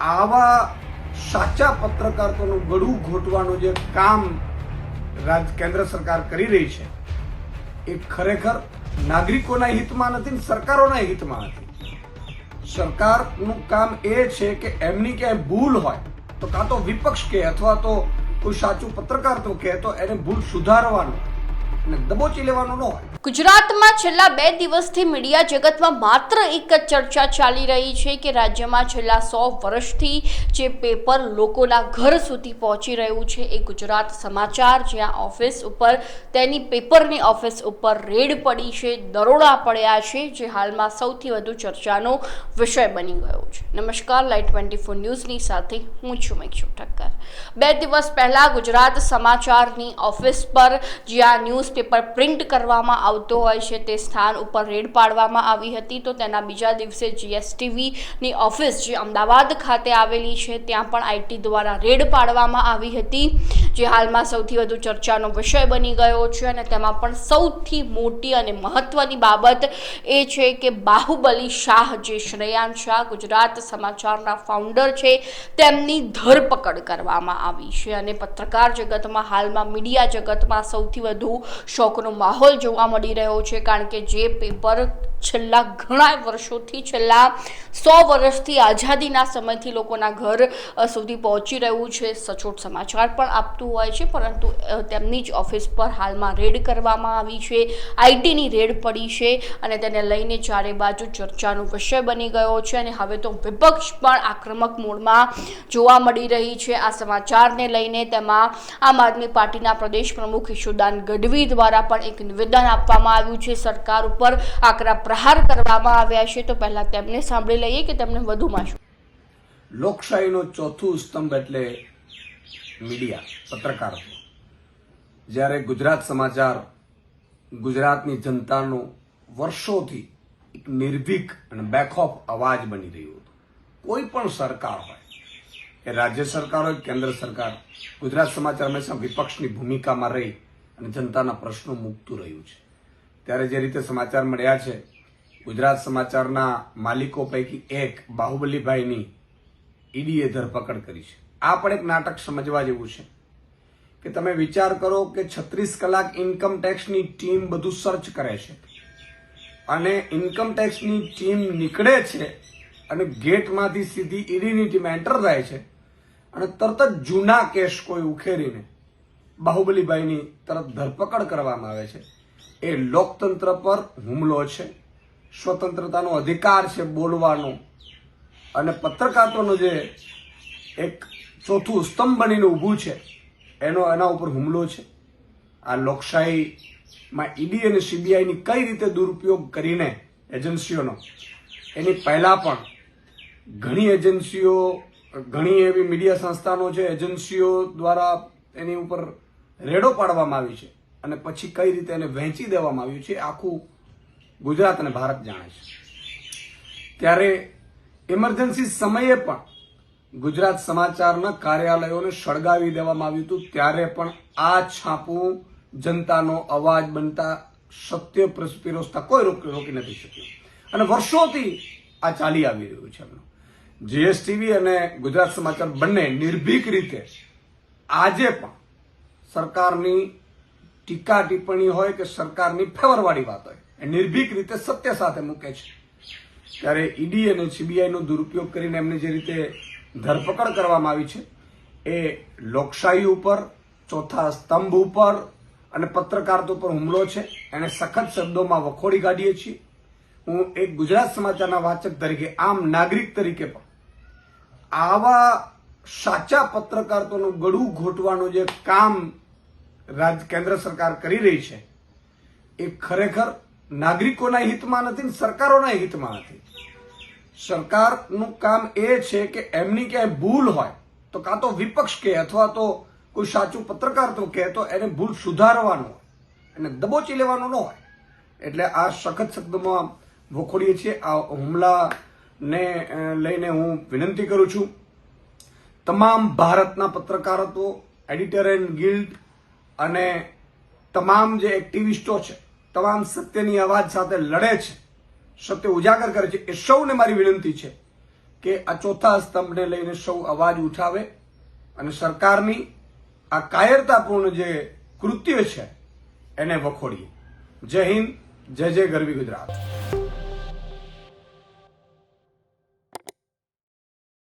આવા સાચા પત્રકારોનું ગળું ઘોટવાનું જે કામ રાજ, કેન્દ્ર સરકાર કરી રહી છે, એ ખરેખર નાગરિકોના હિતમાં નથી ને સરકારોના હિતમાં નથી. સરકારનું કામ એ છે કે એમની ક્યાંય ભૂલ હોય, તો કાં તો વિપક્ષ કે અથવા તો કોઈ સાચું પત્રકાર તો કહે તો એને ભૂલ સુધારવાનું. ગુજરાતમાં છેલ્લા બે દિવસથી મીડિયા જગતમાં માત્ર એક જ ચર્ચા ચાલી રહી છે કે રાજ્યમાં છેલ્લા સો વર્ષથી જે પેપર લોકોના ઘર સુધી પહોંચી રહ્યું છે એ ગુજરાત સમાચાર, જ્યાં ઓફિસ ઉપર, તેની પેપરની ઓફિસ ઉપર રેડ પડી છે, દરોડા પડ્યા છે, જે હાલમાં સૌથી વધુ ચર્ચાનો વિષય બની ગયો છે. નમસ્કાર લાઈટ ટ્વેન્ટી ફોર ન્યૂઝની સાથે હું છું મેક્ષુ ઠક્કર બે દિવસ પહેલા ગુજરાત સમાચારની ઓફિસ પર જ્યાં ન્યૂઝપેપર પ્રિન્ટ કરવામાં આવતો હોય છે, તે સ્થાન ઉપર રેડ પાડવામાં આવી હતી. તો તેના બીજા દિવસે જીએસટીવીની ઓફિસ જે અમદાવાદ ખાતે આવેલી છે, ત્યાં પણ આઈટી દ્વારા રેડ પાડવામાં આવી હતી. જે હાલમાં સૌથી વધુ ચર્ચાનો વિષય બની ગયો છે અને તેમાં પણ સૌથી મોટી અને મહત્વની બાબત એ છે કે બાહુબલી શાહ જે શ્રેયાન શાહ, ગુજરાત સમાચારના ફાઉન્ડર છે, તેમની ધરપકડ કરવામાં આવી છે. અને પત્રકાર જગતમાં હાલમાં મીડિયા જગતમાં સૌથી વધુ શોકનો માહોલ જોવા મળી રહ્યો છે, કારણ કે જે પેપર છેલ્લા ઘણા વર્ષોથી, છેલ્લા સો વર્ષથી આઝાદીના સમયથી લોકોના ઘર સુધી પહોંચી રહ્યું છે. સચોટ સમાચાર પણ આપતું હોય છે, પરંતુ તેમની જ ઓફિસ પર હાલમાં રેડ કરવામાં આવી છે આઈટીની રેડ પડી છે અને તેને લઈને ચારે બાજુ ચર્ચાનો વિષય બની ગયો છે અને હવે તો વિપક્ષ પણ આક્રમક મોડમાં જોવા મળી રહી છે. આ સમાચારને લઈને તેમાં આમ આદમી પાર્ટીના પ્રદેશ પ્રમુખ ઈશુદાન ગઢવી દ્વારા પણ એક નિવેદન આપવામાં આવ્યું છે. સરકાર ઉપર આકરા પ્રહાર કરવામાં આવ્યા છે. તો પહેલા તેમને સાંભળી લઈએ કે તેમને વધુમાં શું? લોકશાહીનો ચોથું સ્તંભ એટલે મીડિયા, પત્રકારો. જ્યારે ગુજરાત સમાચાર ગુજરાતની જનતાનો વર્ષોથી એક નિર્ભીક અને બેખોફ અવાજ બની રહ્યું હતું. કોઈ પણ સરકાર હોય એ રાજ્ય સરકાર હોય કેન્દ્ર સરકાર, ગુજરાત સમાચાર હંમેશા વિપક્ષની ભૂમિકામાં રહી અને જનતાના પ્રશ્નો મૂકતું રહ્યું છે. ત્યારે જે રીતે સમાચાર મળ્યા છે, ગુજરાત સમાચારના માલિકો પૈકી એક બાહુબલીભાઈની ઈડીએ ધરપકડ કરી છે. આ પણ એક નાટક સમજવા જેવું છે. કે તમે વિચાર કરો કે છત્રીસ કલાક ઇન્કમ ટેક્સની ટીમ બધું સર્ચ કરે છે. અને ઇન્કમ ટેક્સની ટીમ નીકળે છે અને ગેટમાંથી સીધી ઈડીની ટીમ એન્ટર થાય છે અને તરત જ જૂના કેસ કોઈ ઉખેરીને બાહુબલીભાઈની તરત ધરપકડ કરવામાં આવે છે. એ લોકતંત્ર પર હુમલો છે. સ્વતંત્રતાનો અધિકાર છે બોલવાનો. અને પત્રકારોનો જે એક ચોથું સ્તંભ બનીને ઊભું છે. એનો એના ઉપર હુમલો છે. આ લોકશાહીમાં ઈડી અને સીબીઆઈની કઈ રીતે દુરુપયોગ કરીને એજન્સીઓનો? એની પહેલાં પણ ઘણી એજન્સીઓ, ઘણી એવી મીડિયા સંસ્થાનો છે, એજન્સીઓ દ્વારા એની ઉપર રેડો પાડવામાં આવી છે અને પછી કઈ રીતે એને વહેંચી દેવામાં આવ્યું છે આખું ગુજરાત અને ભારત જાણે છે. ત્યારે ઇમરજન્સી સમયે પણ ગુજરાત સમાચારના કાર્યાલયોને સળગાવી દેવામાં આવ્યું હતું. ત્યારે પણ આ છાપું જનતાનો અવાજ બનતા સત્ય પ્રસ- પીરસતા કોઈ રોક- રોકી નથી શક્યું. અને વર્ષોથી આ ચાલી આવી રહ્યું છે એમનું. જીએસટીવી અને ગુજરાત સમાચાર બંને નિર્ભીક રીતે આજે પણ સરકારની ટીકા ટિપ્પણી હોય કે સરકારની ફેવરવાળી વાત હોય, એ નિર્ભીક રીતે સત્ય સાથે મૂકે છે. ત્યારે ઈડી અને સીબીઆઈનો દુરુપયોગ કરીને એમને જે રીતે ધરપકડ કરવામાં આવી છે. એ લોકશાહી ઉપર, ચોથા સ્તંભ ઉપર અને પત્રકારત્વ ઉપર હુમલો છે. એને સખત શબ્દોમાં વખોડી કાઢીએ છીએ. હું એક ગુજરાત સમાચારના વાચક તરીકે, આમ નાગરિક તરીકે પણ, આવા સાચા પત્રકારત્વનું ગળું ઘોટવાનું જે કામ રાજ, કેન્દ્ર સરકાર કરી રહી છે, એ ખરેખર નાગરિકોના હિતમાં નથી ને સરકારોના હિતમાં નથી. સરકારનું કામ એ છે કે એમની ક્યાંય ભૂલ હોય, તો કાં તો વિપક્ષ કે અથવા તો કોઈ સાચું પત્રકાર તો કહે, તો એને ભૂલ સુધારવાનું હોય એને દબોચી લેવાનું ન હોય. એટલે આ સખત શબ્દમાં વખોડીએ છીએ. આ હુમલાને લઈને હું વિનંતી કરું છું. તમામ ભારતના પત્રકારત્વો એડિટોરિયલ ગિલ્ડ અને તમામ જે એક્ટિવિસ્ટો છે, તમામ સત્યની અવાજ સાથે લડે છે. સત્ય ઉજાગર કરે છે એ સૌને મારી વિનંતી છે કે આ ચોથા સ્તંભને લઈને સૌ અવાજ ઉઠાવે અને સરકારની આ કાયરતાપૂર્ણ જે કૃત્ય છે એને વખોડીએ. જય હિન્દ, જય જય ગરવી ગુજરાત.